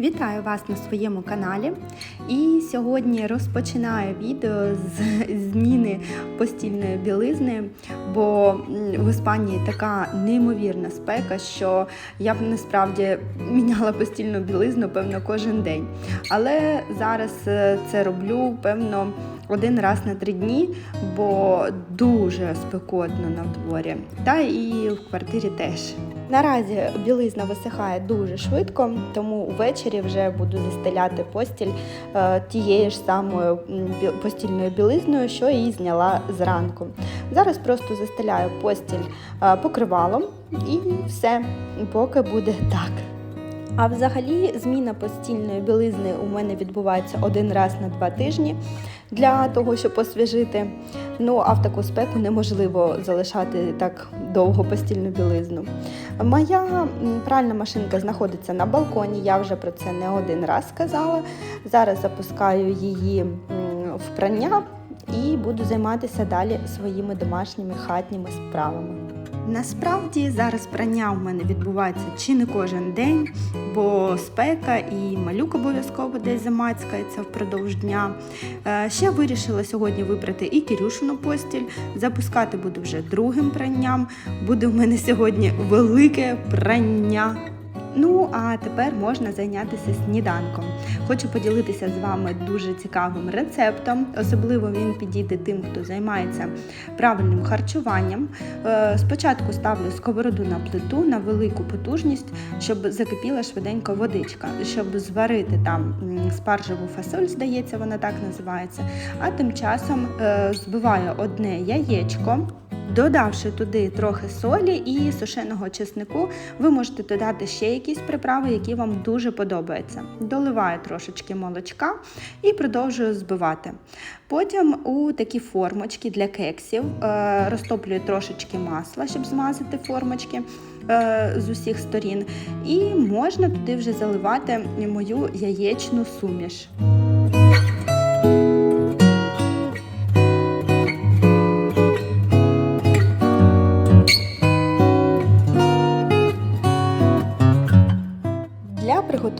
Вітаю вас на своєму каналі. І сьогодні розпочинаю відео з зміни постільної білизни, бо в Іспанії така неймовірна спека, що я б насправді міняла постільну білизну, певно, кожен день. Але зараз е, це роблю, певно, один раз на три дні, бо дуже спекотно на дворі. Та і в квартирі теж. Наразі білизна висихає дуже швидко, тому ввечері вже буду застеляти постіль е, тією ж самою постільною білизною, що і зняла зранку. Зараз просто застеляю постіль е, покривалом і все, поки буде так. А взагалі зміна постільної білизни у мене відбувається один раз на два тижні для того, щоб освіжити. Ну а в таку спеку неможливо залишати так довго постільну білизну. Моя пральна машинка знаходиться на балконі, я вже про це не один раз сказала. Зараз запускаю її в прання і буду займатися далі своїми домашніми хатніми справами. Насправді зараз прання у мене відбувається чи не кожен день, бо спека і малюк обов'язково десь замацькається впродовж дня. Е, Ще вирішила сьогодні вибрати і Кірюшину постіль. Запускати буду вже другим пранням. Буде в мене сьогодні велике прання. Ну, а тепер можна зайнятися сніданком. Хочу поділитися з вами дуже цікавим рецептом. Особливо він підійде тим, хто займається правильним харчуванням. Е, Спочатку ставлю сковороду на плиту на велику потужність, щоб закипіла швиденько водичка, щоб зварити там спаржеву фасоль, здається, вона так називається. А тим часом е, збиваю одне яєчко. Додавши туди трохи солі і сушеного чеснику, ви можете додати ще якісь приправи, які вам дуже подобаються. Доливаю трошечки молочка і продовжую збивати. Потім у такі формочки для кексів е, розтоплюю трошечки масла, щоб змазати формочки е, з усіх сторін. І можна туди вже заливати мою яєчну суміш.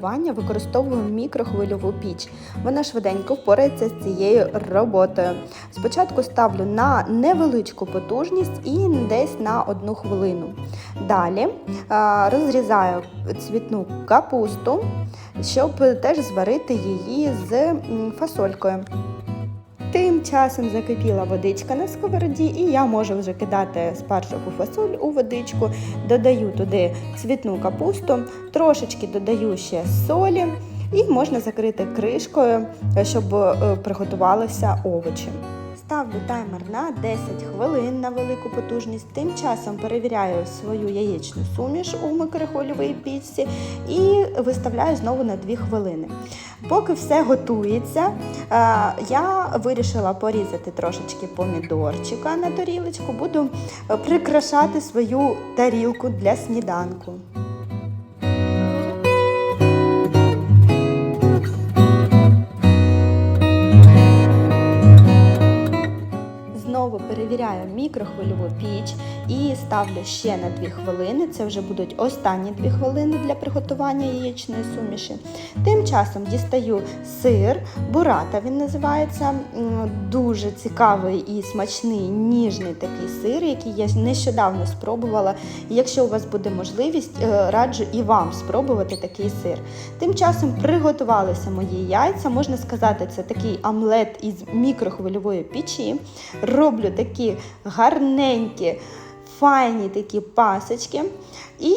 Для приготування використовую мікрохвильову піч. Вона швиденько впорається з цією роботою. Спочатку ставлю на невеличку потужність і десь на одну хвилину. Далі розрізаю цвітну капусту, щоб теж зварити її з фасолькою. Тим часом закипіла водичка на сковороді, і я можу вже кидати спаржову фасоль у водичку, додаю туди цвітну капусту, трошечки додаю ще солі, і можна закрити кришкою, щоб е, приготувалися овочі. Ставлю таймер на 10 хвилин на велику потужність. Тим часом перевіряю свою яєчну суміш у микрохвильовій пічці і виставляю знову на 2 хвилини. Поки все готується, е, я вирішила порізати трошечки помідорчика на тарілочку, буду прикрашати свою тарілку для сніданку. Знову перевіряю мікрохвильову піч і ставлю ще на 2 хвилини. Це вже будуть останні 2 хвилини для приготування яєчної суміші. Тим часом дістаю сир, бурата він називається. Дуже цікавий і смачний, ніжний такий сир, який я нещодавно спробувала. Якщо у вас буде можливість, е, раджу і вам спробувати такий сир. Тим часом приготувалися мої яйця. Можна сказати, це такий омлет із мікрохвильової печі. Роблю такі гарненькі, файні такі пасочки. І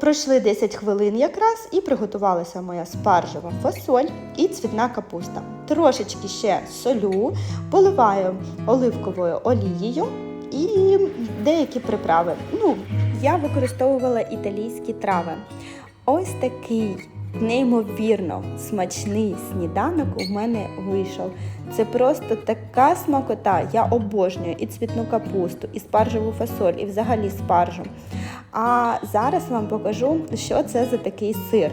пройшли 10 хвилин якраз, і приготувалася моя спаржева фасоль і цвітна капуста. Трошечки ще солю, поливаю оливковою олією і деякі приправи. Ну, я використовувала італійські трави. Ось такий неймовірно смачний сніданок у мене вийшов. Це просто така смакота. Я обожнюю і цвітну капусту, і спаржеву фасоль, і взагалі спаржу. А зараз вам покажу, що це за такий сир.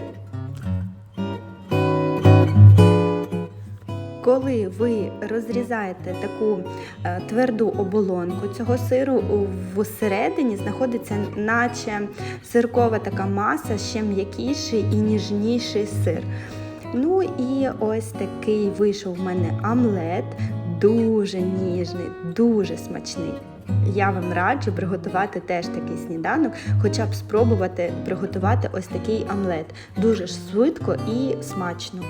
Коли ви розрізаєте таку е, тверду оболонку цього сиру, всередині знаходиться наче сиркова така маса, ще м'якіший і ніжніший сир. Ну і ось такий вийшов в мене омлет, дуже ніжний, дуже смачний. Я вам раджу приготувати теж такий сніданок, хоча б спробувати приготувати ось такий омлет. Дуже швидко і смачно.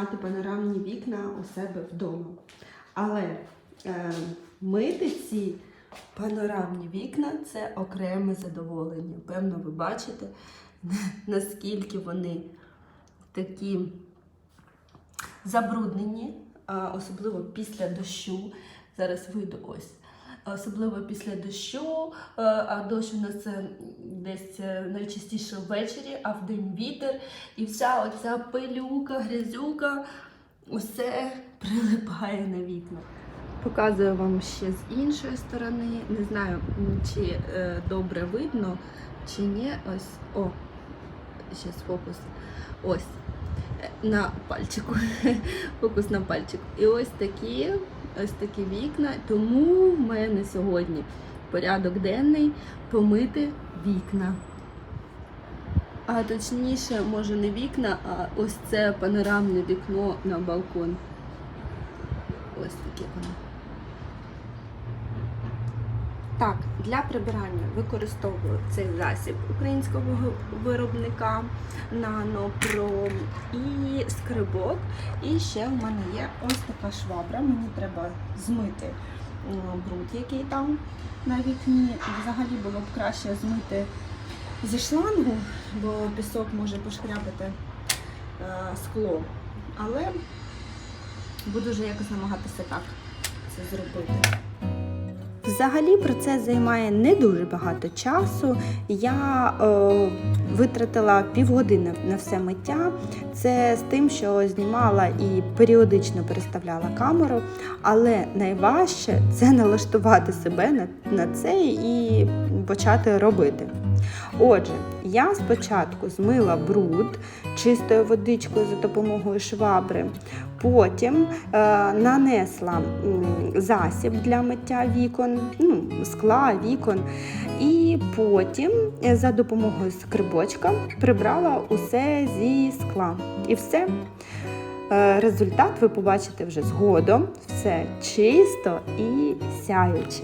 Мати панорамні вікна у себе вдома. Але е, мити ці панорамні вікна це окреме задоволення. Певно, ви бачите, наскільки вони такі забруднені, особливо після дощу. Зараз вийду ось. Особливо після дощу, е, а дощ у нас е, десь е, найчастіше ввечері, а вдень вітер. І вся оця пилюка, грязюка, усе прилипає на вікна. Показую вам ще з іншої сторони. Не знаю, чи добре видно, чи ні. Ось, о, ще фокус. Ось. На пальчику. Фокус на пальчик. І ось такі, ось такі вікна. Тому в мене сьогодні порядок денний помити вікна. А точніше, може не вікна, а ось це панорамне вікно на балкон. Ось таке воно. Так, для прибирання використовую цей засіб українського виробника Nanoprome і скрибок. І ще в мене є ось така швабра. Мені треба змити м, бруд, який там на вікні. Взагалі було б краще змити зі шлангу, бо пісок може пошкрябати е, скло. Але буду вже якось намагатися так це зробити. Взагалі процес займає не дуже багато часу. Я е, витратила півгодини на все миття. Це з тим, що знімала і періодично переставляла камеру. Але найважче це налаштувати себе на, на це і почати робити. Отже, я спочатку змила бруд чистою водичкою за допомогою швабри, потім е, нанесла засіб для миття вікон, ну, скла, вікон, і потім е, за допомогою скрибочка прибрала усе зі скла. І все. Е, Результат ви побачите вже згодом. Все чисто і сяюче.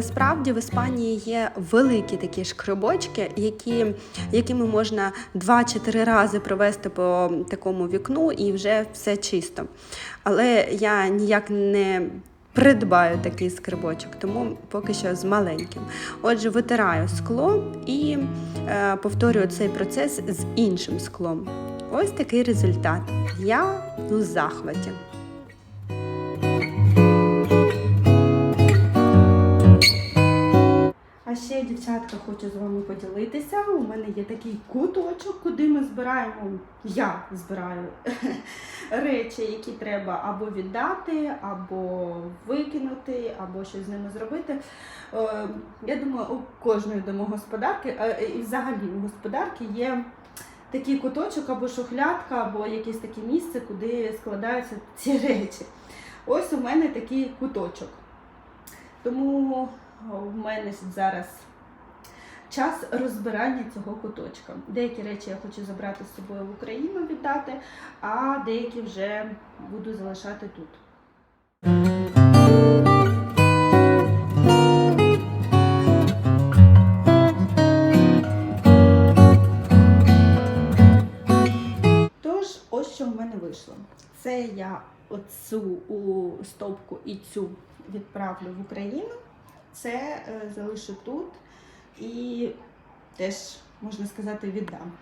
Насправді в Іспанії є великі такі шкребочки, які, якими можна 2-4 рази провести по такому вікну і вже все чисто. Але я ніяк не придбаю такий скребочок, тому поки що з маленьким. Отже, витираю скло і е, повторюю цей процес з іншим склом. Ось такий результат. Я у захваті. Дівчатка, хочу з вами поділитися. У мене є такий куточок, куди ми збираємо. Я збираю речі, які треба або віддати, або викинути, або щось з ними зробити. Е, Я думаю, у кожної домогосподарки, е, і взагалі у господарки є такий куточок або шухлядка, або якесь таке місце, куди складаються ці речі. Ось у мене такий куточок. Тому в мене зараз час розбирання цього куточка. Деякі речі я хочу забрати з собою в Україну віддати, а деякі вже буду залишати тут. Тож, ось що в мене вийшло. Це я оцю у стопку і цю відправлю в Україну. це е, залишу тут і теж, можна сказати, віддам.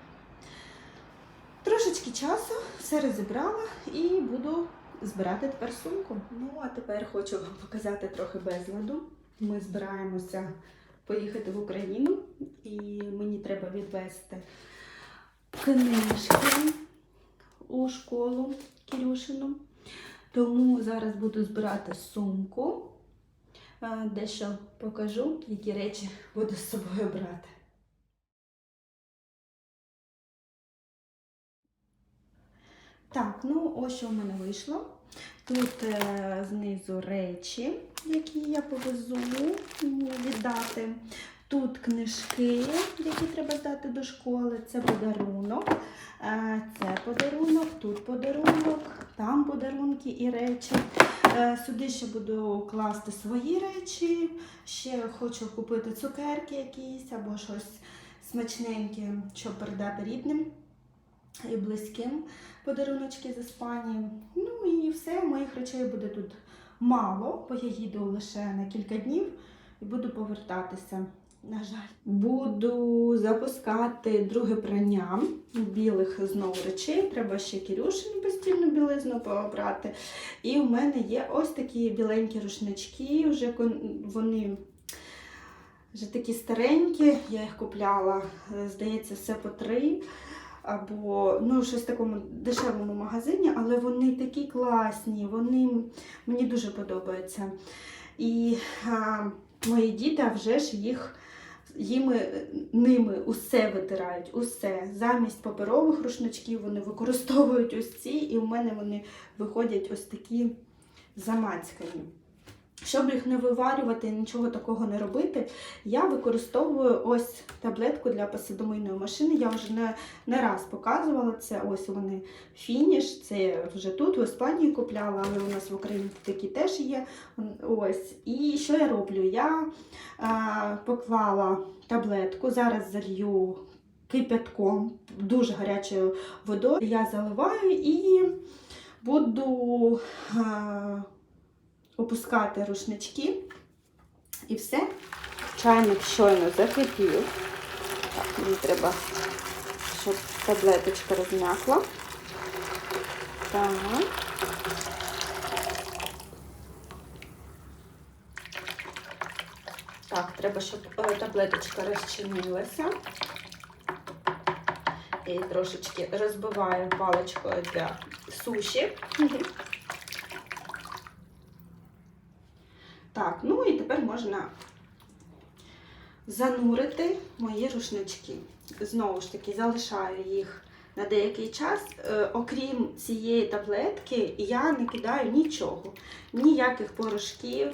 Трошечки часу все розібрала і буду збирати тепер сумку. Ну, а тепер хочу вам показати трохи безладу. Ми збираємося поїхати в Україну, і мені треба відвести книжки у школу Кирюшину. Тому зараз буду збирати сумку. Дещо покажу, які речі буду з собою брати. Так, ну ось що в мене вийшло. Тут е, знизу речі, які я повезу віддати. Тут книжки, які треба здати до школи. Це подарунок. Е, це подарунок, тут подарунок, там подарунки і речі. Е, сюди ще буду класти свої речі. Ще хочу купити цукерки якісь або щось смачненьке, щоб передати рідним і близьким подаруночки з Іспанії. Ну і все, моїх речей буде тут мало, бо я їду лише на кілька днів і буду повертатися. На жаль, буду запускати друге прання білих знову речей. Треба ще Кірюшину постільну білизну пообрати. І у мене є ось такі біленькі рушнички. Вже вони вже такі старенькі. Я їх купляла, здається, все по три або ну, щось в такому дешевому магазині, але вони такі класні, вони мені дуже подобаються. І а, мої діти вже ж їх їми, ними усе витирають, усе. Замість паперових рушничків вони використовують ось ці, і в мене вони виходять ось такі замацькані. Щоб їх не виварювати, нічого такого не робити, я використовую ось таблетку для посудомийної машини. Я вже не, не раз показувала це. Ось вони фініш. Це вже тут, в Іспанії купляла, але у нас в Україні такі теж є. Ось. І що я роблю? Я а, поклала таблетку, зараз залью кипятком, дуже гарячою водою. Я заливаю і буду. А, опускати рушнички і все. Чайник щойно закипів. Мені треба, щоб таблеточка розм'якла. Так. Так, треба, щоб е, таблеточка розчинилася. І трошечки розбиваю паличкою для суші. Так, ну і тепер можна занурити мої рушнички. Знову ж таки, залишаю їх на деякий час. Е, окрім цієї таблетки, я не кидаю нічого, ніяких порошків,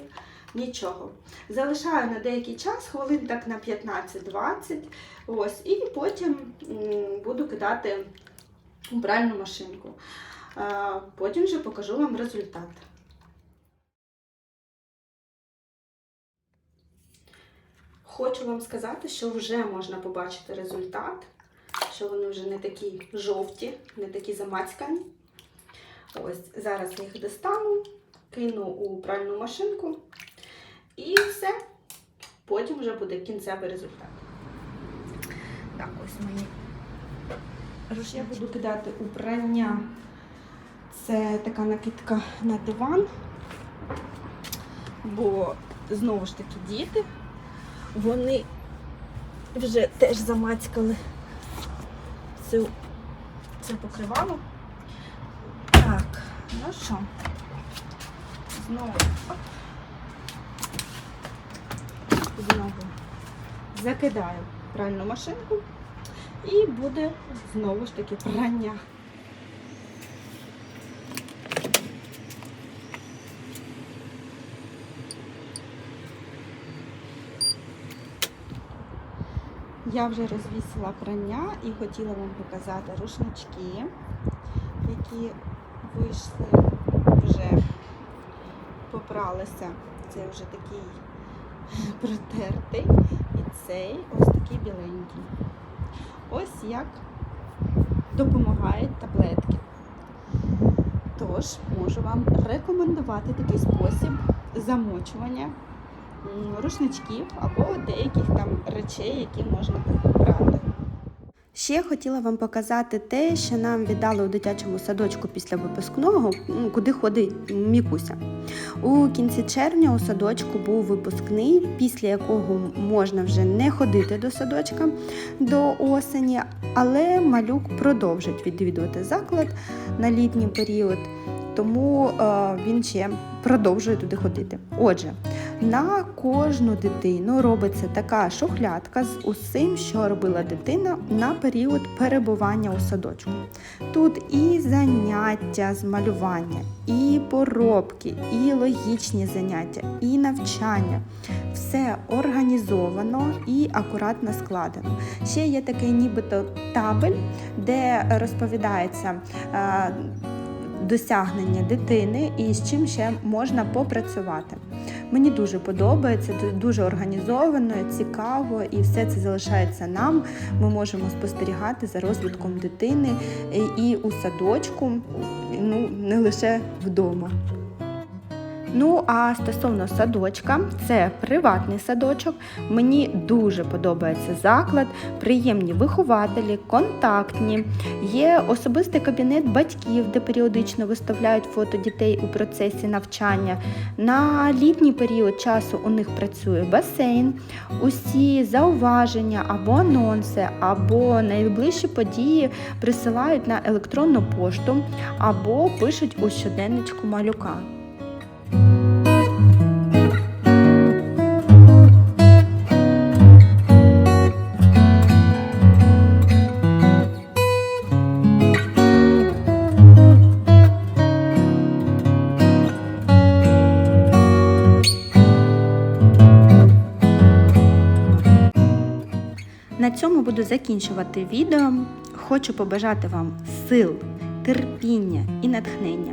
нічого. Залишаю на деякий час, хвилин так на 15-20. Ось, і потім буду кидати у пральну машинку. Е, потім вже покажу вам результат. Хочу вам сказати, що вже можна побачити результат, що вони вже не такі жовті, не такі замацькані. Ось, зараз я їх достану, кину у пральну машинку і все. Потім вже буде кінцевий результат. Так, ось мої. Я буду кидати у. Це така накидка на диван, бо знову ж таки діти. Вони вже теж замацькали цю, це покривало. Так, ну що, знову знову закидаю пральну машинку і буде знову ж таки прання. Я вже розвісила прання і хотіла вам показати рушнички, які вийшли вже попралися. Це вже такий протертий. І цей ось такий біленький. Ось як допомагають таблетки. Тож можу вам рекомендувати такий спосіб замочування рушничків або деяких там речей, які можна брати. Ще хотіла вам показати те, що нам віддали у дитячому садочку після випускного, куди ходить Мікуся. У кінці червня у садочку був випускний, після якого можна вже не ходити до садочка до осені, але малюк продовжить відвідувати заклад на літній період, тому е, він ще продовжує туди ходити. Отже, на кожну дитину робиться така шухлядка з усім, що робила дитина на період перебування у садочку. Тут і заняття з малювання, і поробки, і логічні заняття, і навчання. Все організовано і акуратно складено. Ще є такий нібито табель, де розповідається. е, Досягнення дитини і з чим ще можна попрацювати. Мені дуже подобається, дуже організовано, цікаво, і все це залишається нам. Ми можемо спостерігати за розвитком дитини і- у садочку, ну не лише вдома. Ну, а стосовно садочка, це приватний садочок. Мені дуже подобається заклад, приємні вихователі, контактні. Є особистий кабінет батьків, де періодично виставляють фото дітей у процесі навчання. На літній період часу у них працює басейн. Усі зауваження або анонси, або найближчі події присилають на електронну пошту або пишуть у щоденничку малюка. Цьому буду закінчувати відео. Хочу побажати вам сил, терпіння і натхнення,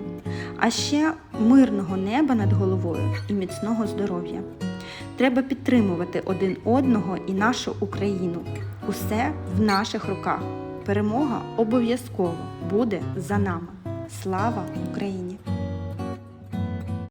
а ще мирного неба над головою і міцного здоров'я. Треба підтримувати один одного і нашу Україну. Усе в наших руках. Перемога обов'язково буде за нами. Слава Україні!